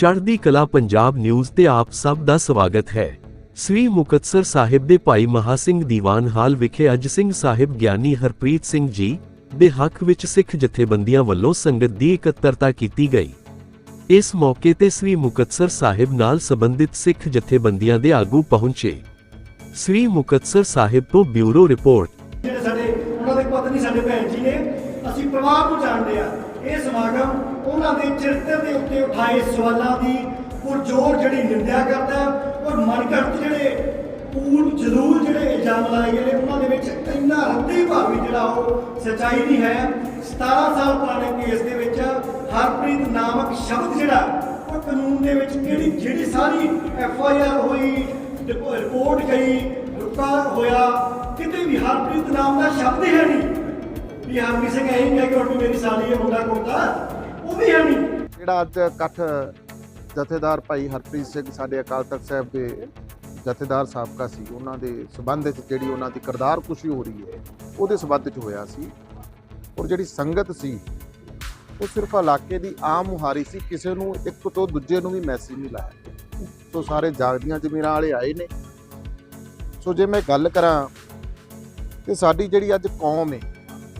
ਚੜ੍ਹਦੀ ਕਲਾ ਪੰਜਾਬ ਨਿਊਜ਼ ਤੇ ਆਪ ਸਭ ਦਾ ਸਵਾਗਤ ਹੈ। ਸ੍ਰੀ ਮੁਕਤਸਰ ਸਾਹਿਬ ਦੇ ਭਾਈ ਮਹਾ ਸਿੰਘ ਦੀਵਾਨ ਹਾਲ ਵਿਖੇ ਅੱਜ ਸਿੰਘ ਸਾਹਿਬ ਗਿਆਨੀ ਹਰਪ੍ਰੀਤ ਸਿੰਘ ਜੀ ਦੇ ਹੱਕ ਵਿੱਚ ਸਿੱਖ ਜਥੇਬੰਦੀਆਂ ਵੱਲੋਂ ਸੰਗਤ ਦੀ ਇਕੱਤਰਤਾ ਕੀਤੀ ਗਈ। ਇਸ ਮੌਕੇ ਤੇ ਸ੍ਰੀ ਮੁਕਤਸਰ ਸਾਹਿਬ ਨਾਲ ਸੰਬੰਧਿਤ ਸਿੱਖ ਜਥੇਬੰਦੀਆਂ ਦੇ ਆਗੂ ਪਹੁੰਚੇ। ਸ੍ਰੀ ਮੁਕਤਸਰ ਸਾਹਿਬ ਤੋਂ ਬਿਊਰੋ ਰਿਪੋਰਟ ਜਿਹੜੇ ਸਾਡੇ ਉਹਨਾਂ ਦੇ ਪਤਨੀ ਸਾਡੇ ਭੈਣ ਜੀ ਨੇ ਅਸੀਂ ਪਰਿਵਾਰ ਨੂੰ ਜਾਣਦੇ ਆ ਇਹ ਸਮਾਗਮ ਉਹਨਾਂ ਦੇ ਚਰਿੱਤਰ ਦੇ ਉੱਤੇ ਉਠਾਏ ਸਵਾਲਾਂ ਦੀ ਪੁਰਜੋਰ ਜਿਹੜੀ ਨਿੰਦਿਆ ਕਰਦਾ ਔਰ ਮਨਗੜਤ ਜਿਹੜੇ ਪੂਰ ਜ਼ਰੂਰ ਜਿਹੜੇ ਇਲਜ਼ਾਮ ਲਾਏ ਗਏ ਨੇ, ਉਹਨਾਂ ਦੇ ਵਿੱਚ ਇੰਨਾ ਰੱਦੀ ਭਾਵੀ ਜਿਹੜਾ ਉਹ ਸੱਚਾਈ ਨਹੀਂ ਹੈ। 17 ਸਾਲ ਪੁਰਾਣੇ ਕੇਸ ਦੇ ਵਿੱਚ ਹਰਪ੍ਰੀਤ ਨਾਮਕ ਸ਼ਬਦ ਜਿਹੜਾ, ਉਹ ਕਾਨੂੰਨ ਦੇ ਵਿੱਚ ਕਿਹੜੀ, ਜਿਹੜੀ ਸਾਰੀ ਐਫ ਆਈ ਆਰ ਹੋਈ ਰਿਪੋਰਟ ਗਈ ਰੁਕਾ ਹੋਇਆ, ਕਿਤੇ ਵੀ ਹਰਪ੍ਰੀਤ ਨਾਮ ਦਾ ਸ਼ਬਦ ਹੈ ਨਹੀਂ। ਵੀ ਹਰਪ੍ਰੀਤ ਸਿੰਘ ਇਹੀ ਨਹੀਂ ਕਿ ਉਹ ਮੇਰੀ ਸਾਲੀ ਹੈ, ਮੁੰਡਾ ਕੋਤਾ ਉਹ ਵੀ। ਹੈ ਨਹੀਂ ਜਿਹੜਾ ਅੱਜ ਇਕੱਠ ਜਥੇਦਾਰ ਭਾਈ ਹਰਪ੍ਰੀਤ ਸਿੰਘ ਸਾਡੇ ਅਕਾਲ ਤਖਤ ਸਾਹਿਬ ਦੇ ਜਥੇਦਾਰ ਸਾਬਕਾ ਸੀ, ਉਹਨਾਂ ਦੇ ਸਬੰਧ ਵਿੱਚ ਜਿਹੜੀ ਉਹਨਾਂ ਦੀ ਕਰਤਾਰ ਕੁਸ਼ੀ ਹੋ ਰਹੀ ਹੈ, ਉਹਦੇ ਸਬੰਧ ਵਿੱਚ ਹੋਇਆ ਸੀ। ਔਰ ਜਿਹੜੀ ਸੰਗਤ ਸੀ, ਉਹ ਸਿਰਫ ਇਲਾਕੇ ਦੀ ਆਮ ਮੁਹਾਰੀ ਸੀ, ਕਿਸੇ ਨੂੰ ਇੱਕ ਤੋਂ ਦੂਜੇ ਨੂੰ ਵੀ ਮੈਸੇਜ ਨਹੀਂ ਲਾਇਆ। ਸੋ ਸਾਰੇ ਜਾਗਦੀਆਂ ਜ਼ਮੀਰਾਂ ਵਾਲੇ ਆਏ ਨੇ। ਸੋ ਜੇ ਮੈਂ ਗੱਲ ਕਰਾਂ ਕਿ ਸਾਡੀ ਜਿਹੜੀ ਅੱਜ ਕੌਮ ਹੈ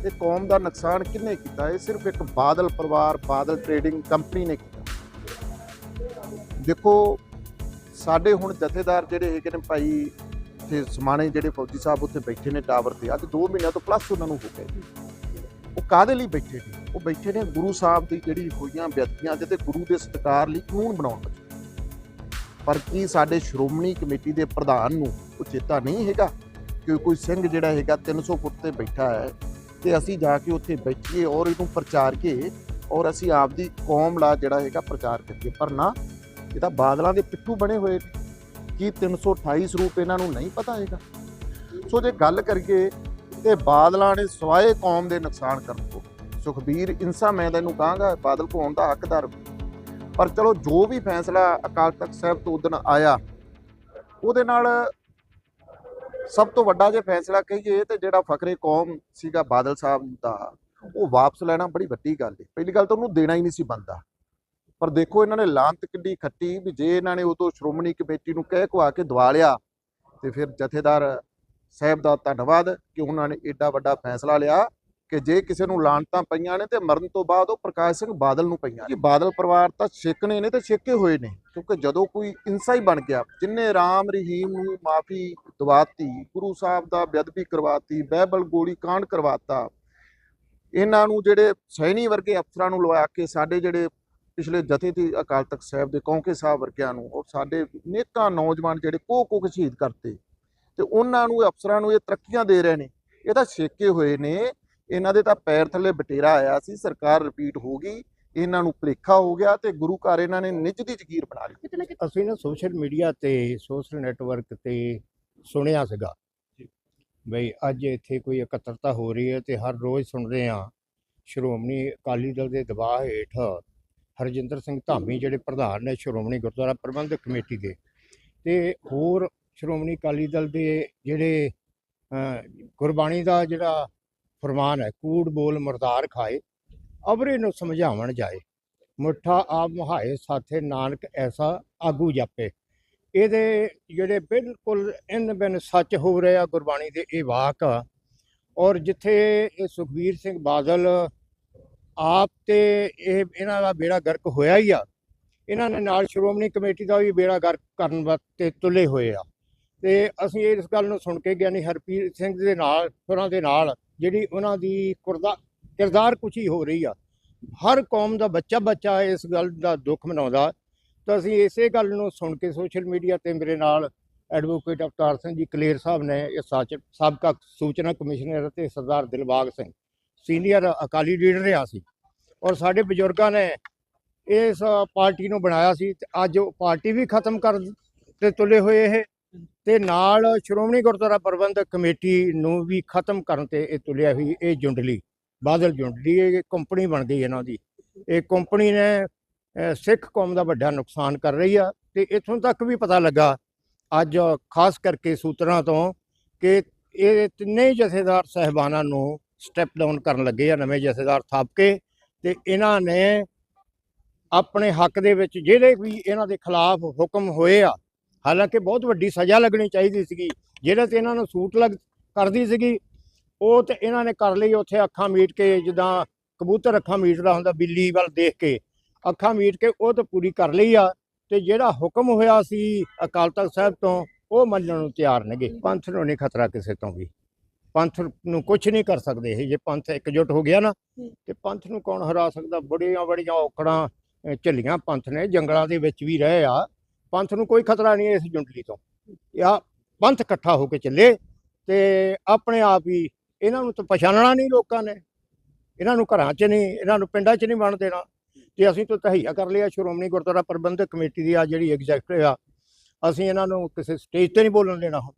ਇਹ ਕੌਮ ਦਾ ਨੁਕਸਾਨ ਕਿੰਨੇ ਕੀਤਾ? ਇਹ ਸਿਰਫ ਇੱਕ ਬਾਦਲ ਪਰਿਵਾਰ, ਬਾਦਲ ਟਰੇਡਿੰਗ ਕੰਪਨੀ ਨੇ ਕੀਤਾ। ਦੇਖੋ, ਸਾਡੇ ਹੁਣ ਜਥੇਦਾਰ ਜਿਹੜੇ ਹੈਗੇ ਨੇ ਭਾਈ ਤੇ ਸਮਾਣੇ ਜਿਹੜੇ ਫੌਜੀ ਸਾਹਿਬ ਉੱਥੇ ਬੈਠੇ ਨੇ ਟਾਵਰ ਤੇ, ਅੱਜ 2 ਮਹੀਨਿਆਂ ਤੋਂ ਪਲੱਸ ਉਹਨਾਂ ਨੂੰ ਹੋ ਗਏ ਉਹ ਕਾਦੇ ਲਈ ਬੈਠੇ ਨੇ? ਉਹ ਬੈਠੇ ਨੇ ਗੁਰੂ ਸਾਹਿਬ ਦੀ ਜਿਹੜੀ ਹੋਈਆਂ ਵਿਅਕਤੀਆਂ ਤੇ ਗੁਰੂ ਦੇ ਸਤਿਕਾਰ ਲਈ ਕਾਨੂੰਨ ਬਣਾਉਣ ਵਿੱਚ ਪਰ ਕੀ ਸਾਡੇ ਸ਼੍ਰੋਮਣੀ ਕਮੇਟੀ ਦੇ ਪ੍ਰਧਾਨ ਨੂੰ ਉਹ ਚੇਤਾ ਨਹੀਂ ਹੈਗਾ? ਕਿ ਕੋਈ ਸਿੰਘ ਜਿਹੜਾ ਹੈਗਾ 300 ਫੁੱਟ ਤੇ ਬੈਠਾ ਹੈ ਤੇ ਅਸੀਂ ਜਾ ਕੇ ਉੱਥੇ ਬੈਠੀਏ ਔਰ ਇਹਨੂੰ ਪ੍ਰਚਾਰ ਕੇ ਔਰ ਅਸੀਂ ਆਪਦੀ ਕੌਮ ਲਾ ਜਿਹੜਾ ਹੈਗਾ ਪ੍ਰਚਾਰ ਕਰੀਏ। ਪਰ ਨਾ, ਇਹ ਤਾਂ ਬਾਦਲਾਂ ਦੇ ਪਿੱਠੂ ਬਣੇ ਹੋਏ ਨੇ। ਕੀ 328 ਸਰੂਪ ਇਹਨਾਂ ਨੂੰ ਨਹੀਂ ਪਤਾ ਹੈਗਾ। ਸੋ ਜੇ ਗੱਲ ਕਰੀਏ ਤੇ ਬਾਦਲਾਂ ਨੇ ਸਵਾਏ ਕੌਮ ਦੇ ਨੁਕਸਾਨ ਕਰਨ ਤੋਂ। ਸੁਖਬੀਰ ਇਨਸਾ ਮੈਂ ਤੈਨੂੰ ਕਹਾਂਗਾ, ਬਾਦਲ ਕੋਣ ਦਾ ਹੱਕਦਾਰ ਪਰ ਚਲੋ ਜੋ ਵੀ ਫੈਸਲਾ ਅਕਾਲ ਤਖਤ ਸਾਹਿਬ ਤੋਂ ਉਦਣ ਆਇਆ, ਉਹਦੇ ਨਾਲ ਸਭ ਤੋਂ ਵੱਡਾ ਜੇ ਫੈਸਲਾ ਕਹੀਏ ਤੇ ਜਿਹੜਾ ਫਕਰੇ ਕੌਮ ਸੀਗਾ ਬਾਦਲ ਸਾਹਿਬ ਦਾ, ਉਹ ਵਾਪਸ ਲੈਣਾ ਬੜੀ ਵੱਡੀ ਗੱਲ ਹੈ ਪਹਿਲੀ ਗੱਲ ਤਾਂ ਉਹਨੂੰ ਦੇਣਾ ਹੀ ਨਹੀਂ ਸੀ ਬੰਦਾ। ਪਰ ਦੇਖੋ ਇਹਨਾਂ ਨੇ ਲਾਂਤ ਕਿੱਡੀ ਖੱਟੀ ਵੀ ਜੇ ਇਹਨਾਂ ਨੇ ਉਦੋਂ ਸ਼੍ਰੋਮਣੀ ਕਮੇਟੀ ਨੂੰ ਕਹਿ ਕਵਾ ਕੇ ਦਵਾ ਲਿਆ ਤੇ ਫਿਰ ਜਥੇਦਾਰ ਸਾਹਿਬ ਦਾ ਧੰਨਵਾਦ ਕਿ ਉਹਨਾਂ ਨੇ ਏਡਾ ਵੱਡਾ ਫੈਸਲਾ ਲਿਆ। ਕਿ ਜੇ ਕਿਸੇ ਨੂੰ ਲਾਂਤਾਂ ਪਈਆਂ ਨੇ ਤੇ ਮਰਨ ਤੋਂ ਬਾਅਦ ਉਹ ਪ੍ਰਕਾਸ਼ ਸਿੰਘ ਬਾਦਲ ਨੂੰ ਪਈਆਂ ਕਿ ਬਾਦਲ ਪਰਿਵਾਰ ਤਾਂ ਛੇਕਣੇ ਨੇ ਤੇ ਛੇਕੇ ਹੋਏ ਨੇ। ਕਿਉਂਕਿ ਜਦੋਂ ਕੋਈ ਇਨਸਾ ਹੀ ਬਣ ਗਿਆ, ਜਿੰਨੇ ਰਾਮ ਰਹੀਮ ਨੂੰ ਮਾਫੀ ਦਵਾਤੀ, ਗੁਰੂ ਸਾਹਿਬ ਦਾ ਬੇਅਦਬੀ ਕਰਵਾਤੀ ਬਾਈਬਲ ਗੋਲੀ ਕਾਂਡ ਕਰਵਾਤਾ, ਇਹਨਾਂ ਨੂੰ ਜਿਹੜੇ ਸੈਣੀ ਵਰਗੇ ਅਫਸਰਾਂ ਨੂੰ ਲਵਾ ਕੇ ਸਾਡੇ ਜਿਹੜੇ ਪਿਛਲੇ ਜਥੇ ਦੀ ਅਕਾਲ ਤਖਤ ਸਾਹਿਬ ਦੇ ਕੌਂਕੇ ਸਾਹਿਬ ਵਰਗਿਆਂ ਨੂੰ ਔਰ ਸਾਡੇ ਨੇਕਾਂ ਨੌਜਵਾਨ ਜਿਹੜੇ ਕੋ ਕੋ ਸ਼ਹੀਦ ਕਰਤੇ, ਤੇ ਉਹਨਾਂ ਨੂੰ, ਅਫਸਰਾਂ ਨੂੰ ਇਹ ਤਰੱਕੀਆਂ ਦੇ ਰਹੇ ਨੇ। ਇਹ ਤਾਂ ਛੇਕੇ ਹੋਏ ਨੇ ਇਹਨਾਂ ਦੇ ਤਾਂ ਪੈਰ ਥੱਲੇ ਬਟੇਰਾ ਆਇਆ ਸੀ ਸਰਕਾਰ ਰਿਪੀਟ ਹੋ ਗਈ ਇਹਨਾਂ ਨੂੰ ਭੁਲੇਖਾ ਹੋ ਗਿਆ ਤੇ ਗੁਰੂ ਘਰ ਇਹਨਾਂ ਨੇ ਨਿੱਜ ਦੀ ਜ਼ਗੀਰ ਬਣਾ ਲਈ। ਅਸੀਂ ਨਾ ਸੋਸ਼ਲ ਮੀਡੀਆ ਤੇ ਸੋਸ਼ਲ ਨੈਟਵਰਕ ਤੇ ਸੁਣਿਆ ਸੀਗਾ। ਬਈ ਅੱਜ ਇੱਥੇ ਕੋਈ ਇਕੱਤਰਤਾ ਹੋ ਰਹੀ ਹੈ ਤੇ ਹਰ ਰੋਜ਼ ਸੁਣਦੇ ਆ ਸ਼੍ਰੋਮਣੀ ਅਕਾਲੀ ਦਲ ਦੇ ਦਬਾਅ ਹੇਠ ਹਰਜਿੰਦਰ ਸਿੰਘ ਧਾਮੀ ਜਿਹੜੇ ਪ੍ਰਧਾਨ ਨੇ ਸ਼੍ਰੋਮਣੀ ਗੁਰਦੁਆਰਾ ਪ੍ਰਬੰਧਕ ਕਮੇਟੀ ਦੇ ਤੇ ਹੋਰ ਸ਼੍ਰੋਮਣੀ ਅਕਾਲੀ ਦਲ ਦੇ ਜਿਹੜੇ ਗੁਰਬਾਣੀ ਦਾ ਜਿਹੜਾ ਫਰਮਾਨ ਹੈ, ਕੂੜ ਬੋਲ ਮਰਦਾਰ ਖਾਏ, ਅਬਰੇ ਨੂੰ ਸਮਝਾਵਣ ਜਾਏ। ਮੁੱਠਾ ਆਪ ਮੁਹਾਏ, ਸਾਥੇ ਨਾਨਕ ਐਸਾ ਆਗੂ ਜਾਪੇ। ਇਹਦੇ ਜਿਹੜੇ ਬਿਲਕੁਲ ਇਨ ਬਿਨ ਸੱਚ ਹੋ ਰਿਹਾ ਗੁਰਬਾਣੀ ਦੇ ਇਹ ਵਾਕ, ਔਰ ਜਿੱਥੇ ਇਹ ਸੁਖਬੀਰ ਸਿੰਘ ਬਾਦਲ ਆਪ ਤੇ ਇਹ ਇਹਨਾਂ ਦਾ ਬੇੜਾ ਗਰਕ ਹੋਇਆ ਹੀ ਆ, ਇਹਨਾਂ ਨੇ ਨਾਲ ਸ਼੍ਰੋਮਣੀ ਕਮੇਟੀ ਦਾ ਵੀ ਬੇੜਾ ਗਰਕ ਕਰਨ ਵਾਸਤੇ ਤੁਲੇ ਹੋਏ ਆ। ਤੇ ਅਸੀਂ ਇਸ ਗੱਲ ਨੂੰ ਸੁਣ ਕੇ ਗਿਆਨੀ ਹਰਪ੍ਰੀਤ ਸਿੰਘ ਦੇ ਨਾਲ, ਹੋਰਾਂ ਦੇ ਨਾਲ ਜਿਹੜੀ ਉਹਨਾਂ ਦੀ ਕੁਰਦਾ, ਕਿਰਦਾਰ ਕੁਚੀ ਹੋ ਰਹੀ ਆ। ਹਰ ਕੌਮ ਦਾ ਬੱਚਾ ਬੱਚਾ ਇਸ ਗੱਲ ਦਾ ਦੁੱਖ ਮਨਾਉਂਦਾ। ਤਾਂ ਅਸੀਂ ਇਸੇ ਗੱਲ ਨੂੰ ਸੁਣ ਕੇ ਸੋਸ਼ਲ ਮੀਡੀਆ ਤੇ ਮੇਰੇ ਨਾਲ ਐਡਵੋਕੇਟ ਅਵਤਾਰ ਸਿੰਘ ਜੀ ਕਲੇਰ ਸਾਹਿਬ ਨੇ ਇਹ ਸਾਚ, ਸਾਬਕਾ ਸੂਚਨਾ ਕਮਿਸ਼ਨਰ ਅਤੇ ਸਰਦਾਰ ਦਿਲਬਾਗ ਸਿੰਘ, ਸੀਨੀਅਰ ਅਕਾਲੀ ਲੀਡਰ ਰਿਹਾ ਸੀ। ਔਰ ਸਾਡੇ ਬਜ਼ੁਰਗਾਂ ਨੇ ਇਸ ਪਾਰਟੀ ਨੂੰ ਬਣਾਇਆ ਸੀ ਤੇ ਅੱਜ ਉਹ ਪਾਰਟੀ ਵੀ ਖਤਮ ਕਰ ਤੇ ਤੁਲੇ ਹੋਏ ਇਹ। ਤੇ ਨਾਲ ਸ਼੍ਰੋਮਣੀ ਗੁਰਦੁਆਰਾ ਪ੍ਰਬੰਧਕ ਕਮੇਟੀ ਨੂੰ ਵੀ ਖਤਮ ਕਰਨ ਤੇ ਇਹ ਤੁਲਿਆ ਹੋਈ ਇਹ ਜੁੰਡਲੀ, ਬਾਦਲ ਜੁੰਡਲੀ, ਇਹ ਕੰਪਨੀ ਬਣ ਗਈ ਇਹਨਾਂ ਦੀ। ਇਹ ਕੰਪਨੀ ਨੇ ਸਿੱਖ ਕੌਮ ਦਾ ਵੱਡਾ ਨੁਕਸਾਨ ਕਰ ਰਹੀ ਆ ਤੇ ਇਥੋਂ ਤੱਕ ਵੀ ਪਤਾ ਲੱਗਾ, ਅੱਜ ਖਾਸ ਕਰਕੇ ਸੂਤਰਾਂ ਤੋਂ, ਕਿ ਇਹ ਤਿੰਨੇ ਜਥੇਦਾਰ ਸਹਿਬਾਨਾਂ ਨੂੰ ਸਟੈਪ ਡਾਊਨ ਕਰਨ ਲੱਗੇ ਆ, ਨਵੇਂ ਜਥੇਦਾਰ ਥਾਪ ਕੇ ਤੇ ਇਹਨਾਂ ਨੇ ਆਪਣੇ ਹੱਕ ਦੇ ਵਿੱਚ ਜਿਹੜੇ ਵੀ ਇਹਨਾਂ ਦੇ ਖਿਲਾਫ ਹੁਕਮ ਹੋਏ ਆ ਹਾਲਾਂਕਿ ਬਹੁਤ ਵੱਡੀ ਸਜ਼ਾ ਲੱਗਣੀ ਚਾਹੀਦੀ ਸੀਗੀ। ਜਿਹੜੇ ਤੇ ਇਹਨਾਂ ਨੂੰ ਸੂਟ ਲੱਗ ਕਰਦੀ ਸੀਗੀ, ਉਹ ਤੇ ਇਹਨਾਂ ਨੇ ਕਰ ਲਈ ਉੱਥੇ ਅੱਖਾਂ ਮੀਟ ਕੇ, ਜਿੱਦਾਂ ਕਬੂਤਰ ਅੱਖਾਂ ਮੀਟਦਾ ਹੁੰਦਾ ਬਿੱਲੀ ਵੱਲ ਦੇਖ ਕੇ। ਅੱਖਾਂ ਮੀਟ ਕੇ ਉਹ ਤਾਂ ਪੂਰੀ ਕਰ ਲਈ ਆ ਤੇ ਜਿਹੜਾ ਹੁਕਮ ਹੋਇਆ ਸੀ ਅਕਾਲ ਤਖਤ ਸਾਹਿਬ ਤੋਂ, ਉਹ ਮੰਨਣ ਨੂੰ ਤਿਆਰ ਨੇਗੇ। ਪੰਥ ਨੂੰ ਨਹੀਂ ਖਤਰਾ ਕਿਸੇ ਤੋਂ ਵੀ। ਪੰਥ ਨੂੰ ਕੁਝ ਨਹੀਂ ਕਰ ਸਕਦੇ ਇਹ। ਜੇ ਪੰਥ ਇਕਜੁੱਟ ਹੋ ਗਿਆ ਨਾ, ਤੇ ਪੰਥ ਨੂੰ ਕੌਣ ਹਰਾ ਸਕਦਾ? ਬੜੀਆਂ ਬੜੀਆਂ ਔਕੜਾਂ ਝੱਲੀਆਂ ਪੰਥ ਨੇ, ਜੰਗਲਾਂ ਦੇ ਵਿੱਚ ਵੀ ਰਹੇ ਆ। ਪੰਥ ਨੂੰ ਕੋਈ ਖਤਰਾ ਨਹੀਂ ਇਸ ਜੁੰਡਲੀ ਤੋਂ। ਆ ਪੰਥ ਇਕੱਠਾ ਹੋ ਕੇ ਚੱਲੇ ਤੇ ਆਪਣੇ ਆਪ ਹੀ ਇਹਨਾਂ ਨੂੰ ਤਾਂ ਪਛਾਣਨਾ ਨਹੀਂ ਲੋਕਾਂ ਨੇ। ਇਹਨਾਂ ਨੂੰ ਘਰਾਂ 'ਚ ਨਹੀਂ, ਇਹਨਾਂ ਨੂੰ ਪਿੰਡਾਂ 'ਚ ਨਹੀਂ ਬਣ ਦੇਣਾ। ਤੇ ਅਸੀਂ ਤਾਂ ਤਹਈਆ ਕਰ ਲਿਆ, ਸ਼੍ਰੋਮਣੀ ਗੁਰਦੁਆਰਾ ਪ੍ਰਬੰਧਕ ਕਮੇਟੀ ਦੀ ਆ ਜਿਹੜੀ ਐਗਜ਼ੈਕਟਿਵ ਆ, ਅਸੀਂ ਇਹਨਾਂ ਨੂੰ ਕਿਸੇ ਸਟੇਜ ਤੇ ਨਹੀਂ ਬੋਲਣ ਦੇਣਾ ਹੁਣ।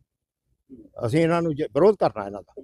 ਅਸੀਂ ਇਹਨਾਂ ਨੂੰ ਵਿਰੋਧ ਕਰਨਾ ਇਹਨਾਂ ਦਾ।